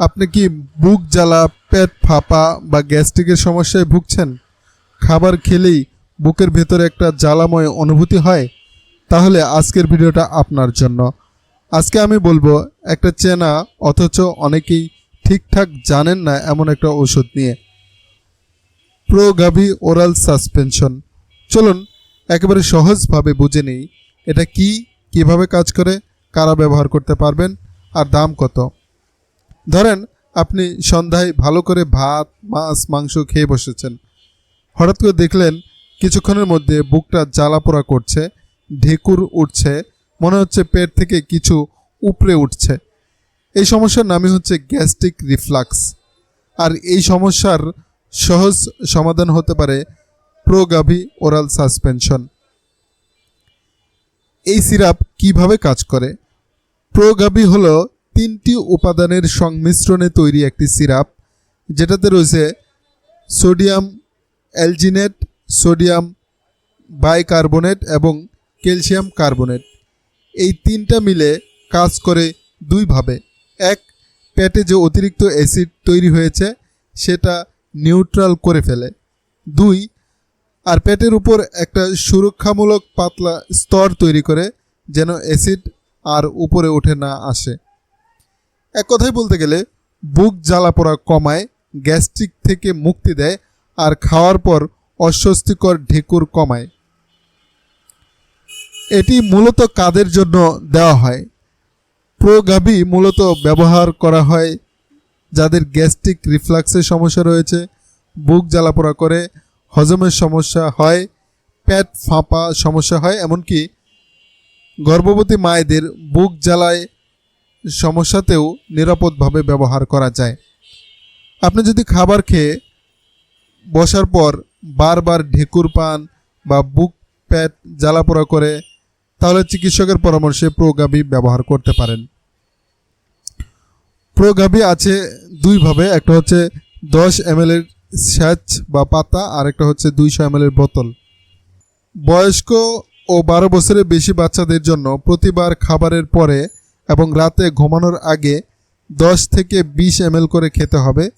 আপনি কি বুক জ্বালা, পেট ফাঁপা বা গ্যাস্ট্রিকের সমস্যায় ভুগছেন? খাবার খেলেই বুকের ভেতরে একটা জ্বালাময় অনুভূতি হয়? তাহলে আজকের ভিডিওটা আপনার জন্য। আজকে আমি বলব, একটা চেনা অথচ অনেকেই ঠিকঠাক জানেন না এমন একটা ওষুধ নিয়ে। Progavi oral suspension. চলুন, একেবারে সহজভাবে বুঝে নিই, এটা কি, কীভাবে কাজ করে, কারা ব্যবহার করতে পারবেন, আর দাম কত। ধরেন, আপনি সন্ধ্যায় ভালো করে ভাত, মাছ, মাংস খেয়ে বসেছেন। হঠাৎ করে দেখলেন কিছুক্ষণের মধ্যে বুকটা জ্বালাপোড়া করছে, ঢেকুর উঠছে, মনে হচ্ছে পেট থেকে কিছু উপরে উঠছে। এই সমস্যার নামই হচ্ছে গ্যাস্ট্রিক রিফ্লাক্স। আর এই সমস্যার সহজ সমাধান হতে পারে প্রোগাভি ওরাল সাসপেনশন। এই সিরাপ কীভাবে কাজ করে? প্রোগাভি হলো তিনটি উপাদানের সংমিশ্রণে তৈরি একটি সিরাপ, যেটাতে রয়েছে সোডিয়াম অ্যালজিনেট, সোডিয়াম বাইকার্বনেট এবং ক্যালসিয়াম কার্বনেট। এই তিনটা মিলে কাজ করে দুইভাবে এক, পেটে যে অতিরিক্ত অ্যাসিড তৈরি হয়েছে, সেটা নিউট্রাল করে ফেলে। দুই, আর পেটের উপর একটা সুরক্ষামূলক পাতলা স্তর তৈরি করে, যেন অ্যাসিড আর উপরে উঠে না আসে। এক কথায় বলতে গেলে, বুক জ্বালা পোড়া কমায়, গ্যাস্ট্রিক থেকে মুক্তি দেয়, আর খাওয়ার পর অস্বস্তিকর ঢেকুর কমায়। এটি মূলত কাদের জন্য দেওয়া হয়? প্রোগাভি মূলত ব্যবহার করা হয় যাদের গ্যাস্ট্রিক রিফ্লাক্সের সমস্যা রয়েছে, বুক জ্বালাপোড়া করে, হজমের সমস্যা হয়, পেট ফাঁপা সমস্যা হয়, এমনকি গর্ভবতী মায়েদের বুক জ্বালায় সমস্যাতেও নিরাপদভাবে ব্যবহার করা যায়। আপনি যদি খাবার খেয়ে বসার পর বারবার ঢেকুর পান বা বুক পেট জ্বালাপোড়া করে, তাহলে চিকিৎসকের পরামর্শে প্রোগাভি ব্যবহার করতে পারেন। প্রোগাভি আছে দুইভাবে একটা হচ্ছে দশ এম এর স্যাচ বা পাতা, আর একটা হচ্ছে দুইশো এম এর বোতল। বয়স্ক ও বারো বছরের বেশি বাচ্চাদের জন্য প্রতিবার খাবারের পরে এবং রাতে ঘুমানোর আগে দশ থেকে বিশ এম করে খেতে হবে।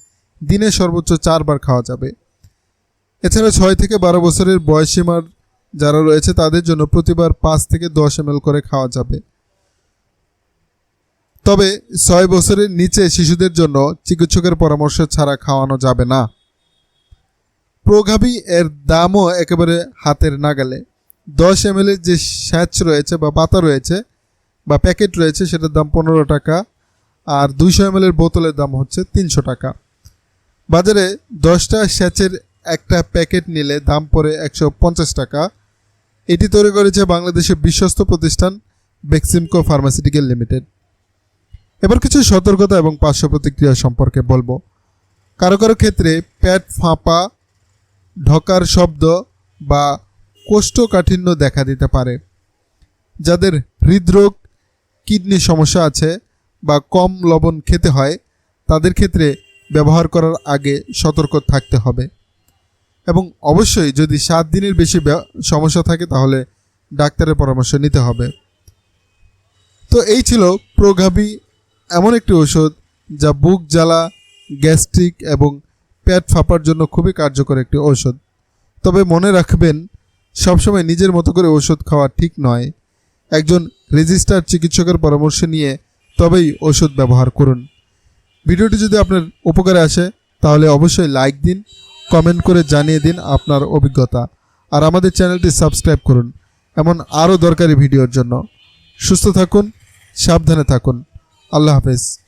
দিনে সর্বোচ্চ চারবার খাওয়া যাবে। এছাড়া ছয় থেকে বারো বছরের বয়সীমার যারা রয়েছে, তাদের জন্য প্রতিবার পাঁচ থেকে দশ এম করে খাওয়া যাবে। তবে ছয় বছরের নিচে শিশুদের জন্য চিকিৎসকের পরামর্শ ছাড়া খাওয়ানো যাবে না। প্রগাভি এর দামও একেবারে হাতের নাগালে। দশ এম যে স্যাচ রয়েছে বা পাতা রয়েছে বা প্যাকেট রয়েছে, সেটার দাম পনেরো টাকা, আর দুইশো এম বোতলের দাম হচ্ছে তিনশো টাকা। বাজারে দশটা স্যাচের একটা প্যাকেট নিলে দাম পড়ে একশো পঞ্চাশ টাকা। এটি তৈরি করেছে বাংলাদেশের বিশ্বস্ত প্রতিষ্ঠান বেক্সিমকো ফার্মাসিউটিক্যাল লিমিটেড। এবার কিছু সতর্কতা এবং পার্শ্ব প্রতিক্রিয়া সম্পর্কে বলব। কারও কারও ক্ষেত্রে পেট ফাঁপা, ঢকার শব্দ বা কোষ্ঠকাঠিন্য দেখা দিতে পারে। যাদের হৃদরোগ কিডনি সমস্যা আছে বা কম লবণ খেতে হয়, তাদের ক্ষেত্রে ব্যবহার করার আগে সতর্ক থাকতে হবে। এবং অবশ্যই যদি সাত দিনের বেশি সমস্যা থাকে, তাহলে ডাক্তারের পরামর্শ নিতে হবে। তো এই ছিল প্রগাভি, এমন একটি ওষুধ যা বুক জ্বালা, গ্যাস্ট্রিক এবং পেট ফাঁপার জন্য খুবই কার্যকর একটি ঔষধ। তবে মনে রাখবেন, সবসময় নিজের মতো করে ওষুধ খাওয়া ঠিক নয়। একজন রেজিস্টার চিকিৎসকের পরামর্শ নিয়ে তবেই ওষুধ ব্যবহার করুন। ভিডিওটি যদি আপনার উপকারে আসে, তাহলে অবশ্যই লাইক দিন, কমেন্ট করে জানিয়ে দিন আপনার অভিজ্ঞতা। আর আমাদের চ্যানেলটি সাবস্ক্রাইব করুন, এমন আরও দরকারি ভিডিওর জন্য। সুস্থ থাকুন, সাবধানে থাকুন। আল্লাহ হাফেজ।